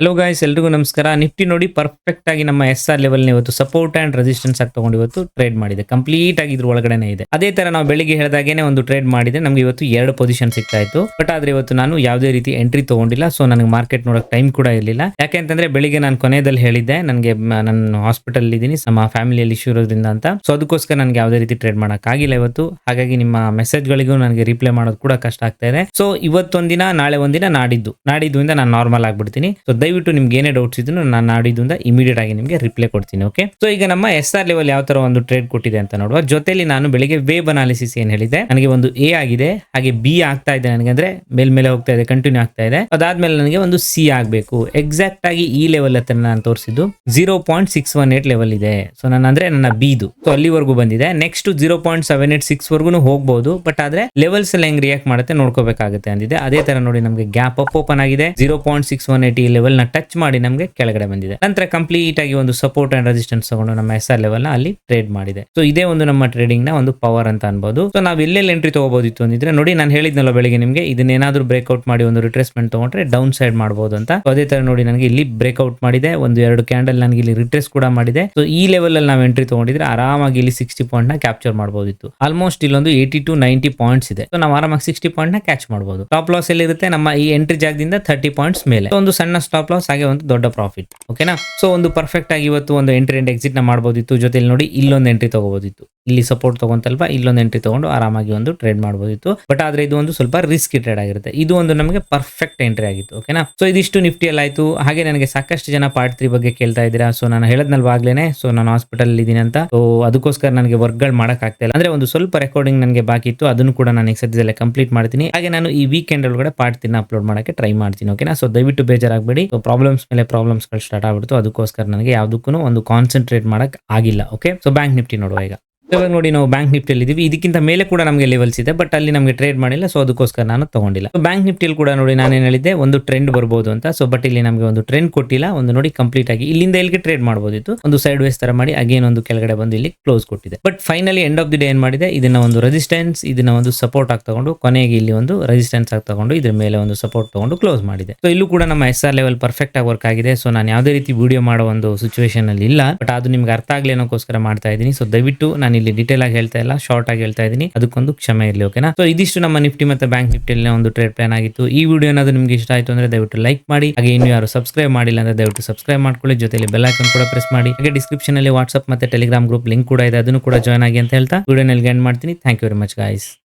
Hello guys ಎಲ್ರಿಗೂ ನಮಸ್ಕಾರ. Nifty ನೋಡಿ ಪರ್ಫೆಕ್ಟ್ ಆಗಿ ನಮ್ಮ ಎಸ್ ಆರ್ ಲೆವೆಲ್ ಇವತ್ತು ಸಪೋರ್ಟ್ ಅಂಡ್ ರೆಸಿಸ್ಟೆನ್ಸ್ ಆಗಿ ತಗೊಂಡು ಇವತ್ತು ಟ್ರೇಡ್ ಮಾಡಿದೆ. ಕಂಪ್ಲೀಟ್ ಆಗಿ ಇದ್ರ ಒಳಗಡೆನೆ ಇದೆ. ಅದೇ ತರ ನಾವು ಬೆಳಿಗ್ಗೆ ಹೇಳಿದಾಗೇನೆ ಒಂದು ಟ್ರೇಡ್ ಮಾಡಿದೆ. ನಮ್ಗೆ ಇವತ್ತು ಎರಡು ಪೊಸಿಷನ್ ಸಿಗ್ತಾ ಇತ್ತು ಬಟ್ ಆದ್ರೆ ಇವತ್ತು ನಾನು ಯಾವುದೇ ರೀತಿ ಎಂಟ್ರಿ ತಗೊಂಡಿಲ್ಲ. ಸೊ ನನಗೆ ಮಾರ್ಕೆಟ್ ನೋಡಕ್ ಟೈಮ್ ಕೂಡ ಇರಲಿಲ್ಲ. ಯಾಕೆಂತಂದ್ರೆ ಬೆಳಿಗ್ಗೆ ನಾನು ಕೊನೆಯಲ್ಲಿ ಹೇಳಿದ್ದೆ, ನನಗೆ ನಾನು ಹಾಸ್ಪಿಟಲ್ ಇದ್ದೀನಿ ನಮ್ಮ ಫ್ಯಾಮಿಲಿಯಲ್ಲಿ ಇಶ್ಯೂ ಇರೋದ್ರಿಂದ ಅಂತ. ಸೊ ಅದಕ್ಕೋಸ್ಕರ ನನಗೆ ಯಾವುದೇ ರೀತಿ ಟ್ರೇಡ್ ಮಾಡಕ್ ಆಗಿಲ್ಲ ಇವತ್ತು. ಹಾಗಾಗಿ ನಿಮ್ಮ ಮೆಸೇಜ್ ಗಳಿಗೂ ನನಗೆ ರಿಪ್ಲೈ ಮಾಡೋದು ಕೂಡ ಕಷ್ಟ ಆಗ್ತಾ ಇದೆ. ಸೊ ಇವತ್ತೊಂದಿನ, ನಾಳೆ ಒಂದಿನ ನಾಡಿದ್ದು. ನಾಡಿದ್ದು ನಾನು ನಾರ್ಮಲ್ ಆಗ್ಬಿಡ್ತೀನಿ. ಸೊ ದಯವಿಟ್ಟು ನಿಮ್ಗೆ ಏನೇ ಡೌಟ್ಸ್ ಇದ್ರು ನಾನು ನಾಡಿದ್ದಿಂದ ಇಮಿಡಿಯೇಟ್ ಆಗಿ ನಿಮಗೆ ರಿಪ್ಲೈ ಕೊಡ್ತೀನಿ ಓಕೆ ಸೊ ಈಗ ನಮ್ಮ ಎಸ್ ಆರ್ ಲೆವೆಲ್ ಯಾವ ತರ ಒಂದು ಟ್ರೇಡ್ ಕೊಟ್ಟಿದೆ ಅಂತ ನೋಡುವ. ಜೊತೆಲಿ ನಾನು ಬೆಳಿಗ್ಗೆ ವೇಬ್ ಅನಾಲಿಸಿಸ್ ಏನ್ ಹೇಳಿದೆ ನನಗೆ ಒಂದು ಎ ಆಗಿದೆ, ಹಾಗೆ ಬಿ ಆಗ್ತಾ ಇದೆ ನನಗೆ ಅಂದ್ರೆ ಮೇಲ್ಮೇಲೆ ಹೋಗ್ತಾ ಇದೆ ಕಂಟಿನ್ಯೂ ಆಗ್ತಾ ಇದೆ. ಅದಾದ್ಮೇಲೆ ನನಗೆ ಒಂದು ಸಿ ಆಗಬೇಕು. ಎಕ್ಸಾಕ್ಟ್ ಆಗಿ ಈ ಲೆವೆಲ್ ಹತ್ರ ನಾನು ತೋರಿಸಿದ್ದು zero point six one eight level ಇದೆ. ಸೊ ನಾನು ಅಂದ್ರೆ ನನ್ನ ಬಿದು ಸೊ ಅಲ್ಲಿವರೆಗೂ ಬಂದಿದೆ. Next zero point seven eight six ವರ್ಗು ಹೋಗ್ಬಹುದು ಬಟ್ ಆದ್ರೆ ಲೆವೆಲ್ಸ್ ಎಲ್ಲ ಹೆಂಗ್ ರಿಯಾಕ್ಟ್ ಮಾಡುತ್ತೆ ನೋಡ್ಕೋಬೇಕಾಗುತ್ತೆ ಅಂದಿದೆ ಅದೇ ತರ ನೋಡಿ ನಮಗೆ ಗ್ಯಾಪ್ ಅಪ್ ಓಪನ್ ಆಗಿದೆ. Zero point six one eight ಈ ಲೆವೆಲ್ ನ ಟಚ್ ಮಾಡಿ ನಮಗೆ ಕೆಳಗಡೆ ಬಂದಿದೆ. ನಂತರ ಕಂಪ್ಲೀಟ್ ಆಗಿ ಒಂದು ಸಪೋರ್ಟ್ ಅಂಡ್ ರೆಸಿಸ್ಟೆನ್ಸ್ ತಗೊಂಡು ನಮ್ಮ ಎಸ್ ಆರ್ ಲೆವೆಲ್ನ ಅಲ್ಲಿ ಟ್ರೇಡ್ ಮಾಡಿದೆ. ಸೊ ಇದೇ ಒಂದು ನಮ್ಮ ಟ್ರೇಡಿಂಗ್ನ ಒಂದು ಪವರ್ ಅಂತ ಅನ್ಬೋದು. ಸೊ ನಾವು ಎಲ್ಲೆಲ್ಲಿ ಎಂಟ್ರಿ ತಗೋಬಹುದಿತ್ತು ಅಂದಿದ್ರೆ, ನೋಡಿ ನಾನು ಹೇಳಿದ್ನಲ್ಲ ಬೆಳಿಗ್ಗೆ ನಿಮಗೆ ಇದನ್ನೇನಾದ್ರೂ ಬ್ರೇಕ್ಔಟ್ ಮಾಡಿ ಒಂದು ರಿಟ್ರೆಸ್ಮೆಂಟ್ ತಗೊಂಡ್ರೆ ಡೌನ್ ಸೈಡ್ ಮಾಡಬಹುದು ಅಂತ. ಅದೇ ತರ ನೋಡಿ ನನಗೆ ಇಲ್ಲಿ ಬ್ರೇಕ್ಔಟ್ ಮಾಡಿದೆ. ಒಂದು ಎರಡು ಕ್ಯಾಂಡಲ್ ನನಗೆ ಇಲ್ಲಿ ರಿಟ್ರೆಸ್ ಕೂಡ ಮಾಡಿದೆ. ಸೊ ಈ ಲೆವೆಲ್ ಅಲ್ಲಿ ನಾವು ಎಂಟ್ರಿ ತಗೊಂಡಿದ್ರೆ ಆರಾಮಾಗಿ ಇಲ್ಲಿ ಸಿಕ್ಸ್ಟಿ ಪಾಯಿಂಟ್ನ ಕ್ಯಾಪ್ಚರ್ ಮಾಡಬಹುದಿತ್ತು ಆಲ್ಮೋಸ್ಟ್ ಇಲ್ಲೊಂದು ಏಯ್ಟಿ ಟು ನೈಂಟಿ ಪಾಯಿಂಟ್ಸ್ ಇದೆ. ಸೊ ನಾವು ಆರಾಮಾಗಿ ಸಿಕ್ಸ್ಟಿ ಪಾಯಿಂಟ್ನ ಕ್ಯಾಚ್ ಮಾಡಬಹುದು ಟಾಪ್ ಲಾಸ್ ಎಲ್ಲಿರುತ್ತೆ? ನಮ್ಮ ಈ ಎಂಟ್ರಿ ಜಾಗದಿಂದ ಥರ್ಟಿ ಪಾಯಿಂಟ್ಸ್ ಮೇಲೆ. ಒಂದು ಸಣ್ಣ ಸ್ಟಾಪ್ ಲಾಸ್ ಹಾಗೆ ಒಂದು ದೊಡ್ಡ ಪ್ರಾಫಿಟ್ ಓಕೆನಾ ಸೊ ಒಂದು ಪರ್ಫೆಕ್ಟ್ ಆಗಿ ಇವತ್ತು ಒಂದು ಎಂಟ್ರಿ ಅಂಡ್ ಎಕ್ಸಿಟ್ನ ಮಾಡಬಹುದಿತ್ತು ಜೊತೆಲಿ ನೋಡಿ, ಇಲ್ಲೊಂದು ಎಂಟ್ರಿ ತಗೋಬಹುದಿತ್ತು ಇಲ್ಲಿ ಸಪೋರ್ಟ್ ತಗೊಂತಲ್ವಾ? ಇಲ್ಲೊಂದು ಎಂಟ್ರಿ ತಗೊಂಡು ಆರಾಮಾಗಿ ಒಂದು ಟ್ರೇಡ್ ಮಾಡಬಹುದಿತ್ತು ಬಟ್ ಆದ್ರೆ ಇದು ಒಂದು ಸ್ವಲ್ಪ ರಿಸ್ಕ್ ಟ್ರೇಡ್ ಆಗಿರುತ್ತೆ. ಇದು ಒಂದು ನಮಗೆ ಪರ್ಫೆಕ್ಟ್ ಎಂಟ್ರಿ ಆಗಿತ್ತು ಓಕೆನಾ ಸೊ ಇದಿಷ್ಟು ನಿಫ್ಟಿ ಅಲ್ಲಿ ಆಯ್ತು. ಹಾಗೆ ನನಗೆ ಸಾಕಷ್ಟು ಜನ ಪಾರ್ಟ್ ತ್ರೀ ಬಗ್ಗೆ ಕೇಳ್ತಾ ಇದ್ದೀರಾ. ಸೊ ನಾನು ಹೇಳದ್ನಲ್ವಾಗ್ಲೇನೆ ಸೊ ನಾನು ಹಾಸ್ಪಿಟಲ್ ಇದ್ದೀನಿ ಅಂತ. ಸೊ ಅದಕ್ಕೋಸ್ಕರ ನನಗೆ ವರ್ಕ್ಗಳು ಮಾಡಕ್ ಆಗ್ತಾ ಇಲ್ಲ. ಅಂದ್ರೆ ಒಂದು ಸ್ವಲ್ಪ ರೆಕಾರ್ಡಿಂಗ್ ನನಗೆ ಬಾಕಿ ಇತ್ತು. ಅದನ್ನು ಕೂಡ ನಾನು ಸದ್ಯದಲ್ಲೇ ಕಂಪ್ಲೀಟ್ ಮಾಡ್ತೀನಿ. ಹಾಗೆ ನಾನು ಈ ವೀಕೆಂಡ್ ಒಳಗಡೆ ಪಾರ್ಟ್ ತಿನ್ನ ಅಪ್ಲೋಡ್ ಮಾಡಕ್ಕೆ ಟ್ರೈ ಮಾಡ್ತೀನಿ ಓಕೆನಾ ಸೊ ದಯವಿಟ್ಟು ಬೇಜಾರಾಗಬೇಡಿ. ಸೊ ಪ್ರಾಬ್ಲಮ್ಸ್ ಮೇಲೆ ಪ್ರಾಬ್ಲಮ್ಸ್ಗಳು ಸ್ಟಾರ್ಟ್ ಆಗ್ಬಿಡ್ತು. ಅದಕ್ಕೋಸ್ಕರ ನನಗೆ ಯಾವುದಕ್ಕೂ ಒಂದು ಕಾನ್ಸಂಟ್ರೇಟ್ ಮಾಡಕ್ ಆಗಿಲ್ಲ ಓಕೆ ಸೊ ಬ್ಯಾಂಕ್ ನಿಫ್ಟಿ ನೋಡುವ ಈಗ. ಇವಾಗ ನೋಡಿ ನಾವು ಬ್ಯಾಂಕ್ ನಿಫ್ಟಿಯಲ್ಲಿ ಇದೀವಿ. ಇದಕ್ಕಿಂತ ಮೇಲೆ ಕೂಡ ನಮಗೆ ಲೆವೆಲ್ಸ್ ಇದೆ ಬಟ್ ಅಲ್ಲಿ ನಮಗೆ ಟ್ರೇಡ್ ಮಾಡಿಲ್ಲ ಸೊ ಅದಕ್ಕೋಸ್ಕರ ನಾನು ತಗೊಂಡಿಲ್ಲ. ಬ್ಯಾಂಕ್ ನಿಫ್ಟಿಯಲ್ಲಿ ಕೂಡ ನೋಡಿ ನಾನೇನು ಹೇಳಿದ್ದೆ, ಒಂದು ಟ್ರೆಂಡ್ ಬರ್ಬೋದು ಅಂತ. ಸೊ ಬಟ್ ಇಲ್ಲಿ ನಮಗೆ ಒಂದು ಟ್ರೆಂಡ್ ಕೊಟ್ಟಿಲ್ಲ, ಒಂದು ನೋಡಿ ಕಂಪ್ಲೀಟ್ ಆಗಿ ಇಲ್ಲಿಂದ ಇಲ್ಲಿಗೆ ಟ್ರೇಡ್ ಮಾಡಬಹುದಿತ್ತು ಒಂದು ಸೈಡ್ ವೇಸ್ ತರ ಮಾಡಿ ಅಗೇನ್ ಒಂದು ಕೆಳಗಡೆ ಬಂದು ಇಲ್ಲಿ ಕ್ಲೋಸ್ ಕೊಟ್ಟಿದೆ. But finally end of the day ಏನ್ ಮಾಡಿದೆ, ಇದನ್ನ ಒಂದು ರೆಸಿಸ್ಟೆನ್ಸ್ ಇದನ್ನ ಒಂದು ಸಪೋರ್ಟ್ ಆಗಿ ತಗೊಂಡು, ಕೊನೆಗೆ ಇಲ್ಲಿ ಒಂದು ರೆಸಿಸ್ಟೆನ್ಸ್ ಆಗಿ ತಗೊಂಡು, ಇದ್ರ ಮೇಲೆ ಒಂದು ಸಪೋರ್ಟ್ ತಗೊಂಡು ಕ್ಲೋಸ್ ಮಾಡಿದೆ. ಸೊ ಇಲ್ಲೂ ಕೂಡ ನಮ್ಮ ಎಸ್ ಆರ್ ಲೆವೆಲ್ ಪರ್ಫೆಕ್ಟ್ ಆಗಿ ವರ್ಕ್ ಆಗಿದೆ. ಸೊ ನಾನು ಯಾವುದೇ ರೀತಿ ವಿಡಿಯೋ ಮಾಡೋ ಒಂದು ಸಿಚುವೇಶನ್ ಅಲ್ಲಿ ಇಲ್ಲ ಬಟ್ ಅದು ನಿಮ್ಗೆ ಅರ್ಥ ಆಗ್ಲಿ ಅನ್ನೋಕ್ಕೋಸ್ಕರ ಮಾಡ್ತಾ ಇದ್ದೀನಿ. ಸೊ ದಯವಿಟ್ಟು ನಾನು ಇಲ್ಲಿ ಡೀಟೇಲ್ ಆಗಿ ಹೇಳ್ತಾ ಇಲ್ಲ ಶಾರ್ಟ್ ಆಗಿ ಹೇಳ್ತಾ ಇದ್ದೀನಿ. ಅದಕ್ಕೊಂದು ಕ್ಷಮೆ ಇರಲಿ ಓಕೆನಾ ಸೊ ಇದಿಷ್ಟು ನಮ್ಮ ನಿಫ್ಟಿ ಮತ್ತೆ ಬ್ಯಾಂಕ್ ನಿಫ್ಟಿಯಲ್ಲಿ ಒಂದು ಟ್ರೇಡ್ ಪ್ಲಾನ್ ಆಗಿತ್ತು. ಈ ವಿಡಿಯೋ ಏನಾದ್ರೂ ನಿಮ್ಗೆ ಇಷ್ಟ ಆಯ್ತು ಅಂದ್ರೆ ದಯವಿಟ್ಟು ಲೈಕ್ ಮಾಡಿ. ಹಾಗೆ ಇನ್ನು ಯಾರು ಸಬ್ಸ್ಕ್ರೈಬ್ ಮಾಡಿಲ್ಲ ಅಂದ್ರೆ ದಯವಿಟ್ಟು ಸಬ್ಸ್ಕ್ರೈಬ್ ಮಾಡ್ಕೊಳ್ಳಿ. ಜೊತೆಲಿ ಬೆಲ್ ಐಕನ್ ಕೂಡ ಪ್ರೆಸ್ ಮಾಡಿ. ಹಾಗೆ ಡಿಸ್ಕ್ರಿಪ್ಷನ್ ಅಲ್ಲಿ ವಾಟ್ಸ್ಆಪ್ ಮತ್ತೆ ಟೆಲಿಗ್ರಾಮ್ ಗ್ರೂಪ್ ಲಿಂಕ್ ಕೂಡ ಇದೆ. ಅದನ್ನು ಕೂಡ ಜಾಯ್ನ್ ಆಗಿ ಅಂತ ಹೇಳ್ತಾ. ವಿಡಿಯೋ ಎಂಡ್ ಮಾಡ್ತೀನಿ. Thank you very much guys